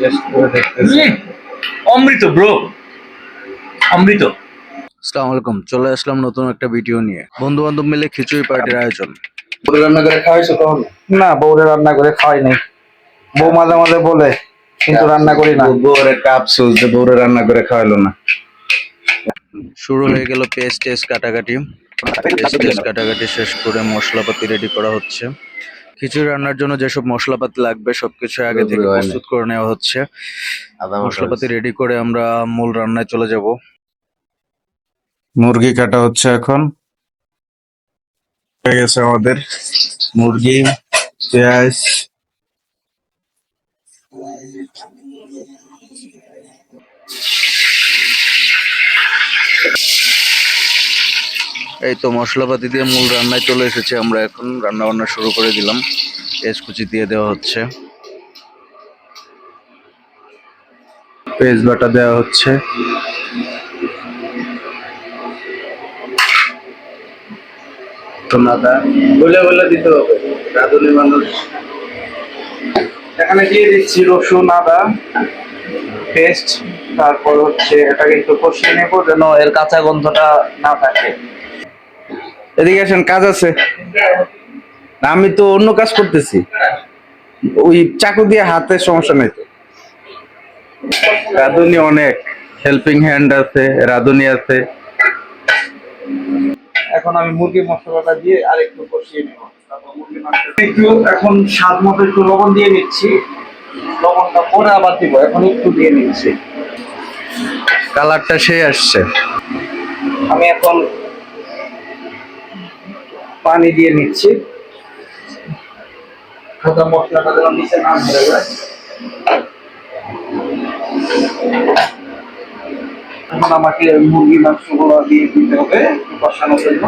Test করে দেখতেছি। Amrit bro Amrit. আসসালামু আলাইকুম চলে আসলাম নতুন একটা ভিডিও নিয়ে। বন্ধু বান্ধব মিলে খিচুড়ি পার্টির আয়োজন। বউরে রান্না করে খাওয়াইছো তখন না বউরে রান্না করে খাওয়াই নাই। বউ মাঝে মাঝে বলে কিন্তু রান্না করি না। বউরে কাপ সুজ বউরে রান্না করে খাওয়াইলো না। শুরু হয়ে গেল পেস্ট টেস্ট কাটাকাটি। পেস্ট টেস্ট কাটাকাটি শেষ করে মশলাপাতি রেডি করা হচ্ছে। খিচুড়ি রান্নার জন্য যেসব মশলাপাতি লাগবে সবকিছু আগে থেকে প্রস্তুত করে নেওয়া হচ্ছে। মশলাপাতি রেডি করে আমরা মূল রান্নায় চলে যাব। মুরগি কাটা হচ্ছে এখন। হয়ে গেছে আমাদের মুরগি পেঁয়াজ এই তো মশলাপাতি দিয়ে মূল রান্নায় চলে এসেছে আমরা এখন। রান্না বান্না শুরু করে দিলাম। পেঁয়াজ কুচি দিয়ে দেওয়া হচ্ছে। পেঁয়াজ বাটা দেওয়া হচ্ছে। আদা বলে বলে দিতে হবে। এখানে দিয়ে দিচ্ছি রসুন, আদা, পেস্ট। তারপর হচ্ছে এটাকে একটু কষিয়ে নেব যেন এর কাঁচা গন্ধটা না থাকে। এদিকে আসেন কাজ আছে। আমি তো অন্য কাজ করতেছি। ওই চাকু দিয়ে হাতের সমস্যা নেই তো। রাঁধুনি অনেক হেল্পিং হ্যান্ড আছে রাঁধুনি আছে। এখন আমি মুরগির মশলাটা দিয়ে আর একটু কষিয়ে নেব। একটু এখন স্বাদ মতো একটু লবণ দিয়ে নিচ্ছি। লবণটা পরে আবার দিব এখন একটু দিয়ে নিচ্ছি। কালারটা সেই আসছে। আমি এখন পানি দিয়ে নিচ্ছি। সাদা মশলাটা যেন নিচে না ধরে এখন আমাকে মুরগি মাংসগুলো দিয়ে দিতে হবে কষানোর জন্য।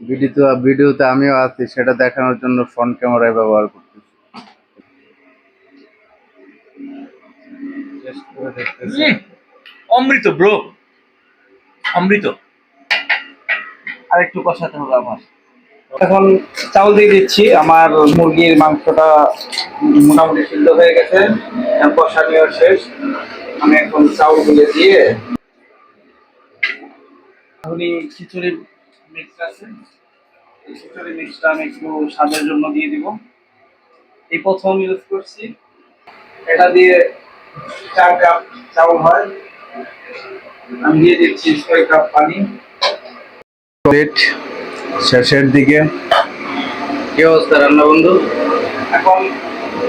ভিডিওতে ভিডিওতে আমিও আছি সেটা দেখানোর জন্য ফ্রন্ট ক্যামেরায় ব্যবহার করতেছি। অমৃত ব্রো অমৃত। আর একটু কষাতে হবে আমার। এখন চাউল দিয়ে দিচ্ছি। আমার মুরগির মাংসটা মোটামুটি সিদ্ধ হয়ে গেছে। এখন কষানিও শেষ। আমি এখন চাউল চাউলগুলো দিয়ে এই খিচুড়ি মিক্স আছে। খিচুড়ি মিক্সটা আমি একটু স্বাদের জন্য দিয়ে দিব। এই প্রথম ইউজ করছি। এটা দিয়ে চার কাপ চাউল হয়। আমি দিয়ে দিচ্ছি ছয় কাপ পানি। প্লেট শেষের দিকে। কি অবস্থা রান্না বন্ধু? এখন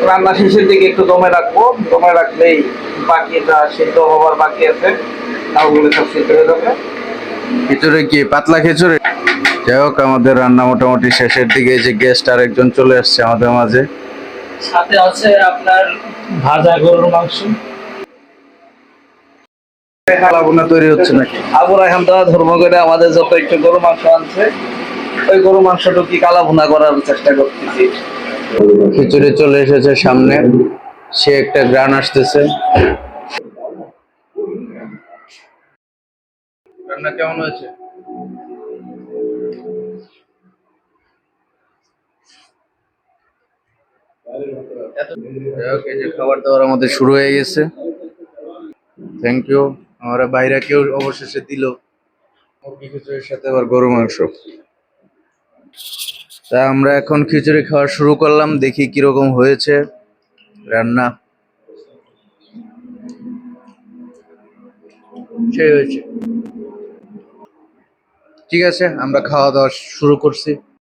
রান্না শেষের দিকে একটু দমে রাখব। দমে রাখলেই বাকিটা সিদ্ধ হবার বাকি আছে তাওগুলো সব সিদ্ধ হয়ে যাবে। খিচুড়ি কি? পাতলা খিচুড়ি? যাই হোক আমাদের রান্না মোটামুটি শেষের দিকে এই যে গেস্ট আরেকজন চলে আসছে আমাদের মাঝে। সাথে আছে আপনার ভাজা গরুর মাংস। কালাবোনা তৈরি হচ্ছে নাকি? আবু রাহাম দাদা ধর্ম করে আমাদের যত একটু গরু মাংস আনছে ওই গরু মাংসটুকি কালা ভুনা করার চেষ্টা করতেছি? খিচুড়ি চলে এসেছে সামনে। সে একটা গ্রান আসতেছে। রান্না কেমন হয়েছে? খাবার দাবার আমাদের শুরু হয়ে গেছে। থ্যাংক ইউ আমরা বাইরে কেউ অবশেষে দিল। মুরগি খিচুড়ির সাথে আবার গরু মাংস। তা আমরা এখন খিচুড়ি খাওয়া শুরু করলাম দেখি কীরকম হয়েছে রান্না। সেই হয়েছে। ঠিক আছে আমরা খাওয়া দাওয়া শুরু করছি।